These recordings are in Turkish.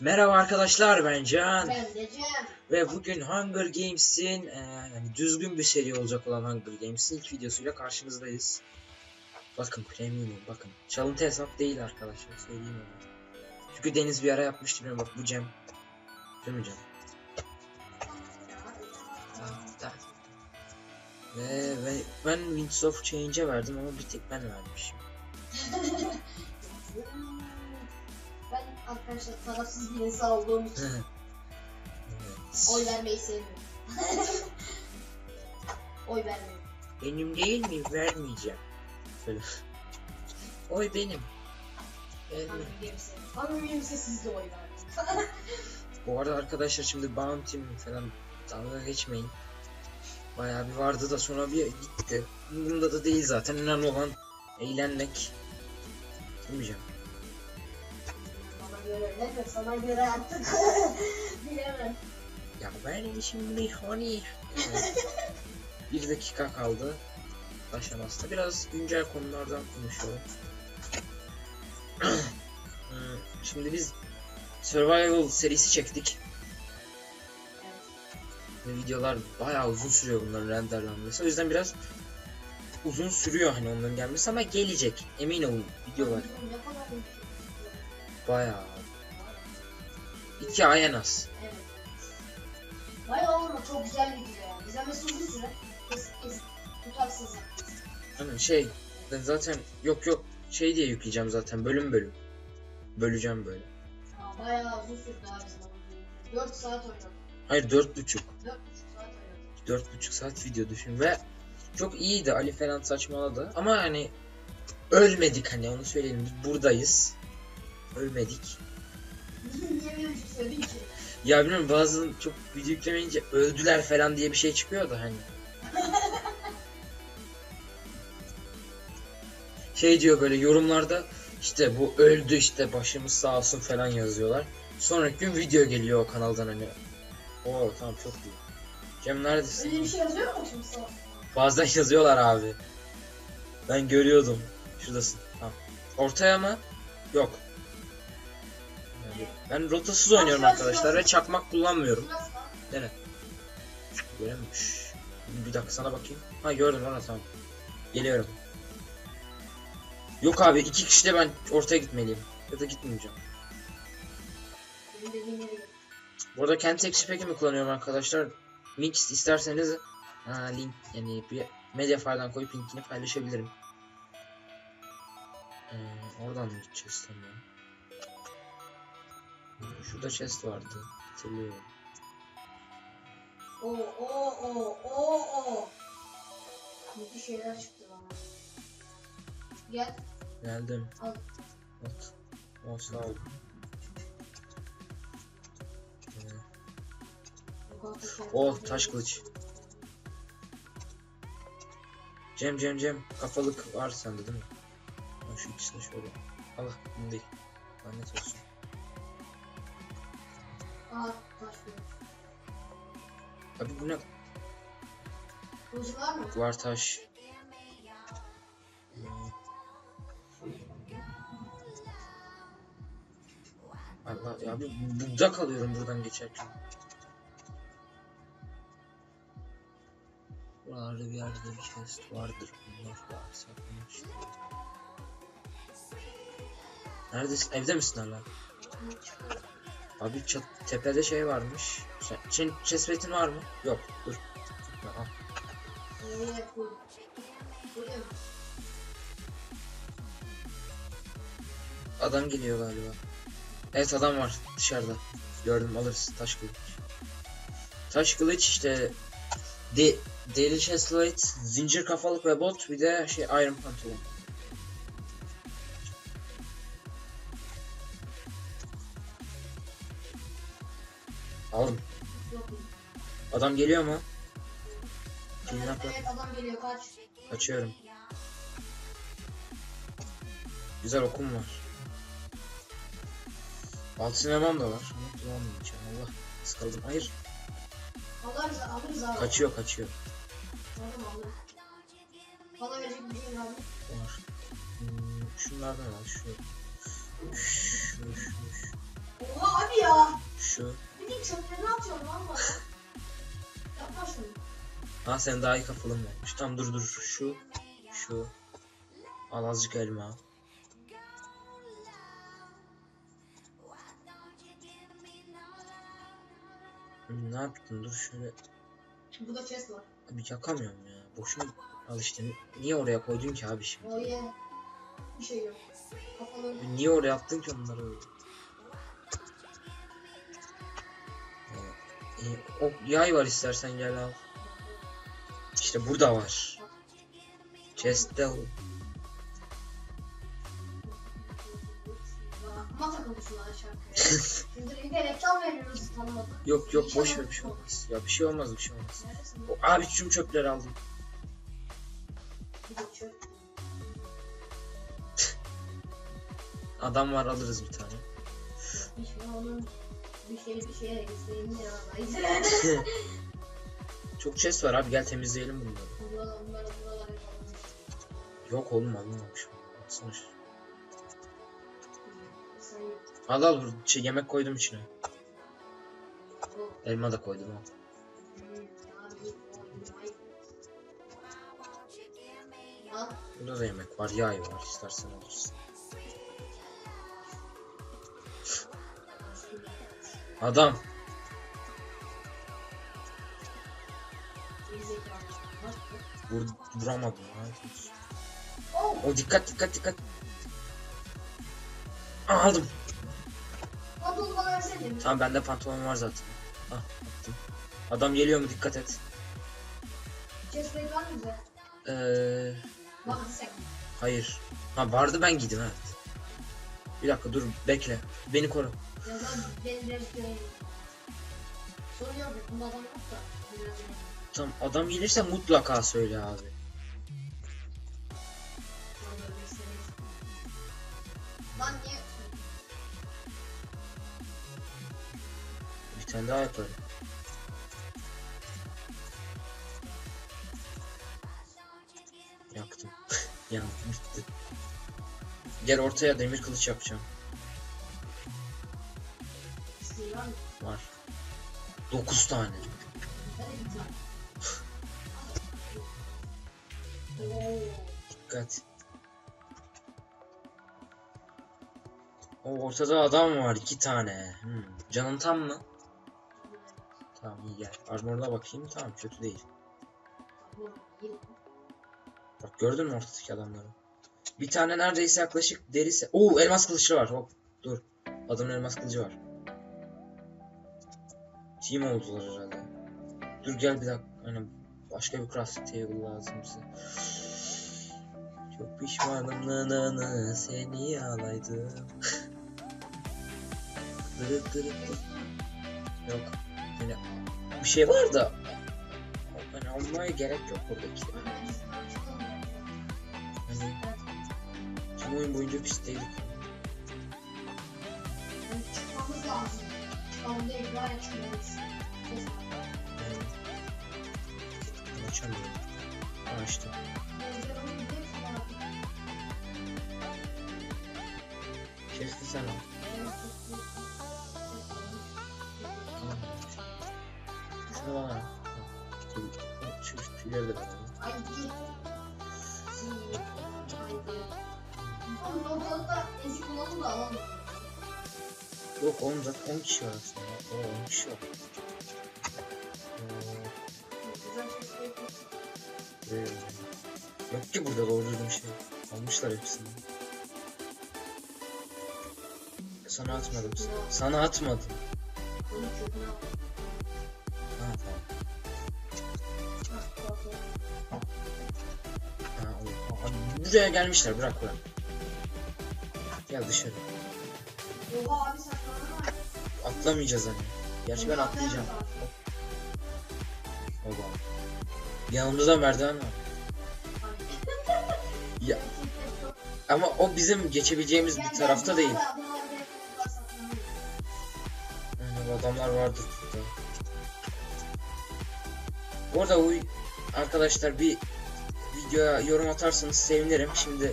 Merhaba arkadaşlar ben Can Ben de Cem. ve bugün Hunger Games'in e, yani düzgün bir seri olacak olan Hunger Games'in ilk videosuyla karşınızdayız. Bakın premium bakın. Çalıntı hesap değil arkadaşlar söyleyeyim onu. Çünkü Deniz bir ara yapmıştı bilmiyorum bak bu Cem. Değil mi Cem? Ve, ve ben Winds of Change'e verdim ama bir tek ben vermişim. Arkadaşlar tarafsız bir insan olduğum için evet. oy vermeyi sevmiyorum. oy vermiyorum. Benim değil mi? Vermeyeceğim. Oy benim. Verme. Birisi siz de oy verdiniz? Bu arada arkadaşlar şimdi Bounty'm falan dalga geçmeyin. Bayağı bir vardı da sonra bir gitti. Bunda da değil zaten. Önemli olan eğlenmek. Demeyeceğim. Bana göre ne de sana göre artık bilemem. Ya ben şimdi hani bir dakika kaldı. Başlamasında biraz güncel konulardan konuşalım. Hmm, Şimdi biz Survival serisi çektik. Ve videolar bayağı uzun sürüyor bunların renderlenmesi. O yüzden biraz uzun sürüyor hani onların gelmesi ama gelecek. Emin olun videolar şey. bayağı. İki ay en az. Evet. Bayağı ama çok güzel video ya. İzlemesi uzun süre. Kes, kes, tutarsız. Hani şey ben zaten yok yok şey diye yükleyeceğim zaten bölüm bölüm. Böleceğim böyle. Aa, bayağı uzun sürdü abi zaman. 4 saat oynadım. Hayır dört buçuk. 4,5 saat oynadım. Dört buçuk saat video düşün ve çok iyiydi Ali falan saçmaladı ama hani ölmedik hani onu söyleyelim biz buradayız. Ölmedik. Ya bilmiyorum bazı çok video yüklemeyince öldüler falan diye bir şey çıkıyor da hani. şey diyor böyle yorumlarda işte bu öldü işte başımız sağ olsun falan yazıyorlar. Sonraki gün video geliyor o kanaldan hani. Oo tamam çok iyi. Cem neredesin? Öyle bir şey yazıyor mu şimdi sana? Bazen yazıyorlar abi. Ben görüyordum. Şuradasın. Tamam. Ortaya mı? Yok. Ben rotasız oynuyorum arkadaşlar ve çakmak kullanmıyorum. Nere? Göremiyormuş. Bir dakika sana bakayım. Ha gördüm bana tamam. Geliyorum. Yok abi iki kişi de ben ortaya gitmeliyim. Ya da gitmeyeceğim. Bu arada kendi Pack'i mi kullanıyorum arkadaşlar? Mix isterseniz ha, link yani bir Mediafire'dan koyup linkini paylaşabilirim. Ee, oradan mı gideceğiz tamam. Şurada chest vardı. Hatırlıyorum. Oo oo oo oo oo. Müthiş şeyler çıktı bana. Gel. Geldim. Al. At. O sağ ol. Yok artık şey Oh taş kılıç. Cem Cem Cem kafalık var sende değil mi? Şu ikisini şöyle. Allah bunu değil. Lanet olsun. Abi bu ne? Kılıcı var mı? Var taş. Allah ya abi burada kalıyorum buradan geçerken. Buralarda bir yerde bir chest vardır. Bunlar var saklamış. Neredesin? Evde misin hala? Abi çat tepede şey varmış. Sen, senin chestplate'in var mı? Yok. Dur. Tutma? Adam geliyor galiba. Evet adam var dışarıda. Gördüm alırız taş kılıç. Taş kılıç işte de deri chestplate, zincir kafalık ve bot bir de şey iron pantolon. Adam geliyor mu? Evet, Kidnap evet adam geliyor kaç. Kaçıyorum. Güzel okum var. Alt sinemam da var. Ama kullanmayacağım. Allah sıkıldım. Hayır. Alırız alırız abi. Kaçıyor kaçıyor. Tamam alırız. Bana verecek bir şey var? Var. Hmm, şunlardan al. Şu. Şu, şu, şu. Oha abi ya. şu. Bir de çöpleri atıyorsun lan bana. Yapma şunu. Ha sen daha iyi kafalım varmış. Tamam dur dur şu. Şu. Al azıcık elma. Ne yaptın? Dur şöyle Burada chest var. bir yakamıyorum ya. Boşuna al işte. Niye oraya koydun ki abi şimdi? O ye. Bir şey yok. Kafaları. Niye oraya attın ki onları Ee, e, o yay var istersen gel al. İşte burada var. Tanımadık. Yok yok boş ver bir şey olmaz. Ya bir şey olmaz bir şey olmaz. O, abi tüm çöpleri aldım. Adam var alırız bir tane. Bir şey bir şey ya. Çok chest var abi gel temizleyelim bunları. Bunlar buralar yapalım. Yok oğlum alınmamış. Baksana şu. Al al bu şey, yemek koydum içine. Elma da koydum al. Burada da yemek var yağ var istersen alırsın. Adam vur, vuramadım. Oh! O dikkat dikkat dikkat. Aa, aldım. Pantolonu bana versene. Tamam bende pantolon var zaten. Ah attım. Adam geliyor mu dikkat et. Chest plate var mı bize? Ee, Bak sen. hayır. Ha vardı ben giydim evet. Bir dakika dur bekle. Beni koru. Ya. Bunda adam. Tamam adam gelirse mutlaka söyle abi. Lan niye? Bir tane daha yaparım. Yaktım. Yandı bitti. Gel ortaya demir kılıç yapacağım. Var mı? Var. 9 tane. Dikkat. O ortada adam var iki tane. Hmm. Canın tam mı? Tamam iyi gel. Armoruna bakayım. Tamam kötü değil. Bak gördün mü ortadaki adamları? Bir tane neredeyse yaklaşık derisi. Oo elmas kılıçlı var. Hop dur. Adamın elmas kılıcı var. Team oldular herhalde. Dur gel bir dakika. Hani başka bir crafting table lazım bize. Çok pişmanım nananı seni alaydım. Dırıt dırıt dırıt. Yok. Yani bir şey var da hani almaya gerek yok buradaki. Tüm oyun boyunca pisteydik. Yani çıkmamız lazım. Çıkalım değil, var. Yani ben açamıyorum. Bakıyor. Chest'i sen al. Şunu bana al. Dur, Şu tüyleri de bana. Ay git. Haydi. Oğlum olalım da alalım. Yok oğlum zaten 10 kişi var aslında. Oo 10 kişi var. Ee, yok ki burada doğru düzgün şey. Almışlar hepsini. Sana atmadım. Sana atmadım. Ha tamam. Ha, buraya gelmişler bırak bırak. Gel dışarı. Oha abi sen. Atlamayacağız hani. Gerçi ben atlayacağım. Oba. Yanımızda merdiven var. Ya ama o bizim geçebileceğimiz bir tarafta değil. Bu adamlar vardır burada. Bu arada bu arkadaşlar bir videoya yorum atarsanız sevinirim. Şimdi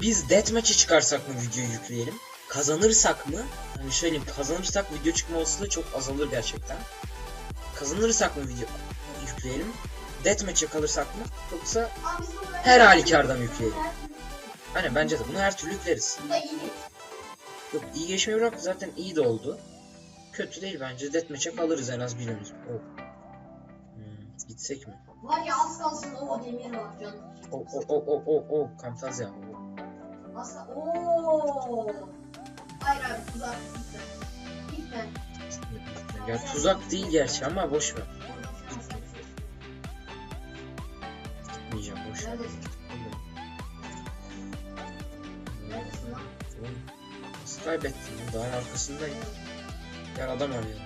biz deathmatch'e çıkarsak mı videoyu yükleyelim? Kazanırsak mı? Hani söyleyeyim kazanırsak video çıkma olasılığı çok azalır gerçekten. Kazanırsak mı video yükleyelim? Deathmatch'e kalırsak mı? Yoksa Her halükarda mı yükleyelim? Hani bence de bunu her türlü yükleriz. Yok iyi geçmeyi bırak zaten iyi de oldu. Kötü değil bence. Deathmatch'e kalırız en az bir ömür. Oh. Hmm, gitsek mi? Var ya az kalsın o demir var canım. O o o o o o Kamtazi abi. Az kal- Oo. Hayır abi tuzak gitme. Gitme. Ya tuzak değil gerçi ama boş ver. Gitmeyeceğim boş ver. Neredesin? Neredesin lan? Oğlum, Nasıl kaybettin? Dağın arkasındayım. Gel adam arayalım.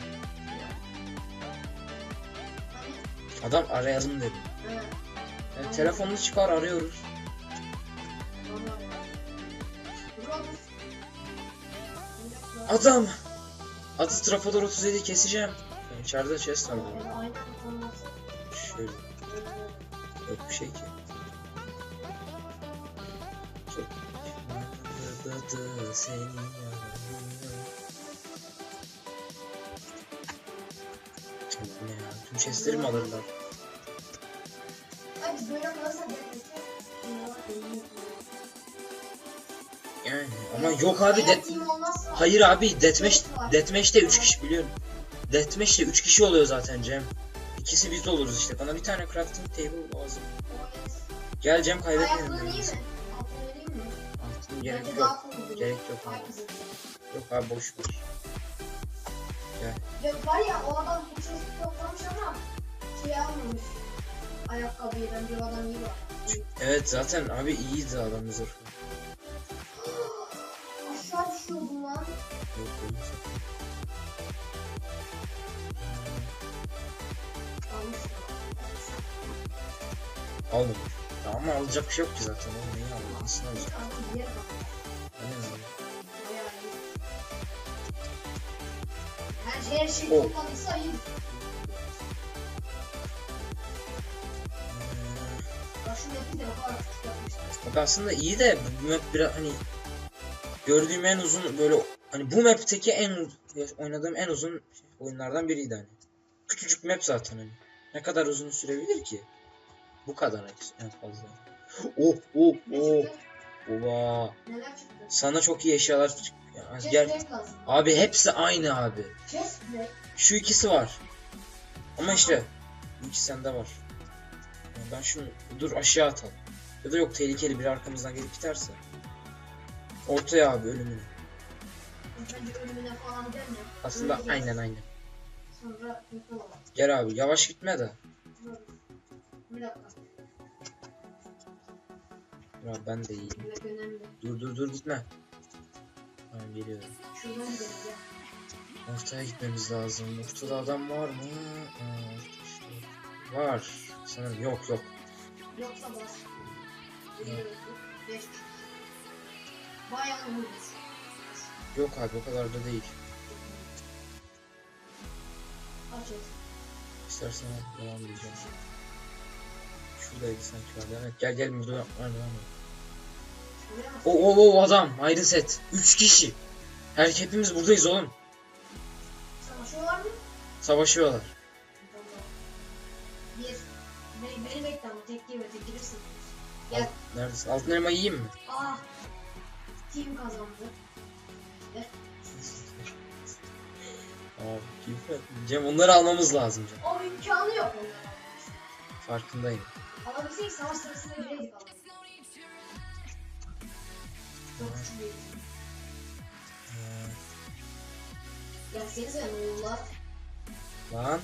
Hani? Adam arayalım dedim. Evet. Yani telefonunu çıkar arıyoruz. Adam! Adı Trafodor 37 keseceğim. Yani içeride chest var. Şöyle. Yok bir şey ki. Çok senin ne ya? Tüm chestleri mi alırlar? Yani ama yok abi de Hayır abi Deathmatch Deathmatch'te 3 kişi biliyorum. Deathmatch'te 3 kişi oluyor zaten Cem. İkisi biz oluruz işte. Bana bir tane crafting table lazım. Gel Cem kaybetmeyelim. Birbirimizi. Altın gerek yok. Gerek yok abi. Yok abi boş ver. Ya var ya o adam uçuş toplamış ama şey almamış. Ayakkabıyı bence o adam iyi var. Evet zaten abi iyiydi adam zırhı. Almadım. Ya ama alacak bir şey yok ki zaten. Onu neyi aldı? Nasıl alacak? Her, her şey O. topladıysa iyi. Yapmışlar. Bak aslında iyi de bu map biraz hani gördüğüm en uzun böyle hani bu map'teki en oynadığım en uzun oyunlardan biriydi hani. Küçücük map zaten hani. Ne kadar uzun sürebilir ki? Bu kadar en fazla. Oh oh oh. çıktı? Oba. Çıktı? Sana çok iyi eşyalar çık. Ya, Chest Gel. Abi hepsi aynı abi. Şu ikisi var. Ama işte bu ikisi sende var. Ben şunu dur aşağı atalım. Ya da yok tehlikeli bir arkamızdan gelip biterse. Ortaya abi ölümünü. Falan. Aslında Öleceğiz. aynen aynen. Sonra olur. Gel abi yavaş gitme de. Dur. Bir dakika. Ya ben de iyiyim. Önemli. Dur dur dur gitme. Tamam geliyorum. Şuradan gidelim ya. Ortaya gitmemiz lazım. Ortada adam var mı? Aa, işte. Var. Sanırım yok yok. Yoksa bas. Geliyoruz. Beş. Bayağı umuruz. Yok abi o kadar da değil. Aç et. İstersen devam edeceğim. Şuradaydı sanki var. Evet gel gel burada yapma devam et. O o o adam ayrı set. 3 kişi. Her hepimiz buradayız oğlum. Savaşıyorlar mı? Savaşıyorlar. Bir. Beni, beni bekle ama tek girme tek girersin. Gel. Neredesin? Altın elma yiyeyim mi? Ah. Team kazandı. Abi Cem onları almamız lazım Cem. O imkanı yok onlara. Farkındayım. Alabilsek savaş sırasında gireydik ama. Çok. Ee, Gelsenize lan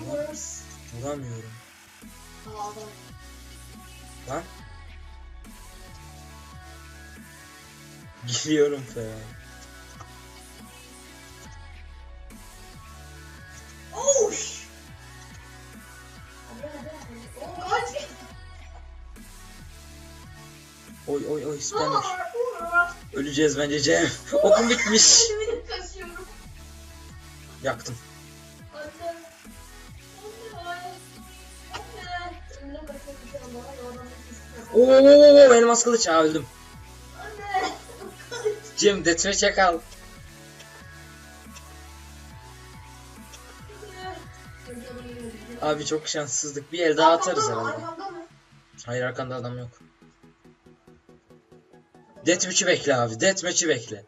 Viewers. vuramıyorum. Aa adam. Lan. Geliyorum falan. oy oy oy spawner. Öleceğiz bence Cem. Okum bitmiş. Yaktım. Oo elmas kılıç ha öldüm. Cem detme çakal. Abi çok şanssızlık. Bir el daha atarız herhalde. Hayır arkanda adam yok. Deathmatch'i bekle abi. Deathmatch'i bekle.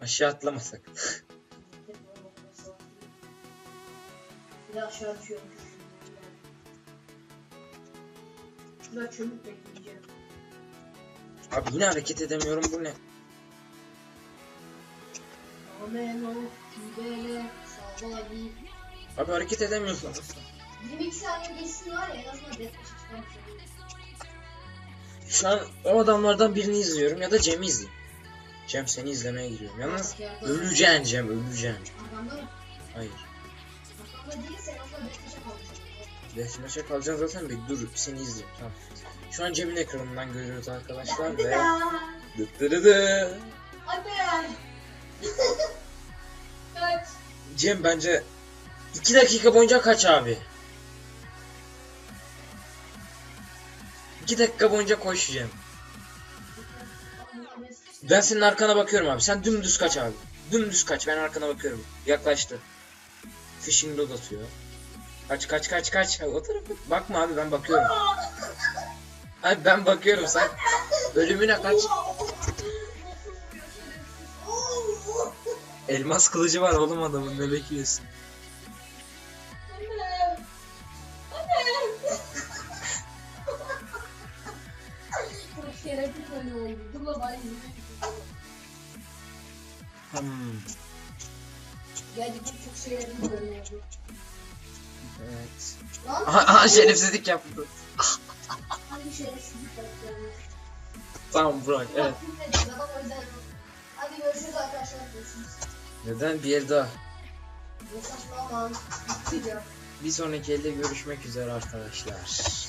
Aşağı atlamasak. Bir de aşağı düşüyorum. Şurada çömük bekleyeceğim. Abi yine hareket edemiyorum bu ne? Abi hareket edemiyorum. 22 saniye geçsin var ya en azından. Şu an o adamlardan birini izliyorum ya da Cem'i izleyeyim. Cem seni izlemeye gidiyorum. Yalnız öleceksin Cem öleceksin. Hayır. Deathmatch'e kalacaksın zaten bir dur seni izleyeyim tamam. Şu an Cem'in ekranından görüyoruz arkadaşlar ve. Kaç. Cem bence 2 dakika boyunca kaç abi? 2 dakika boyunca koş Cem. Ben senin arkana bakıyorum abi. Sen dümdüz kaç abi. Dümdüz kaç. Ben arkana bakıyorum. Yaklaştı. Fishing rod atıyor. Kaç kaç kaç kaç. O tarafa bakma abi ben bakıyorum. Abi ben bakıyorum sen. Ölümüne kaç. Elmas kılıcı var oğlum adamın ne bekliyorsun? Oldu. Evet. Aha, aha şerefsizlik yaptı. Hangi şerefsizlik yaptı? Tamam Burak evet. Hadi görüşürüz arkadaşlar. Görüşürüz. Neden bir yer daha? Ne saçma aman. Bitti ya. Bir sonraki elde görüşmek üzere arkadaşlar.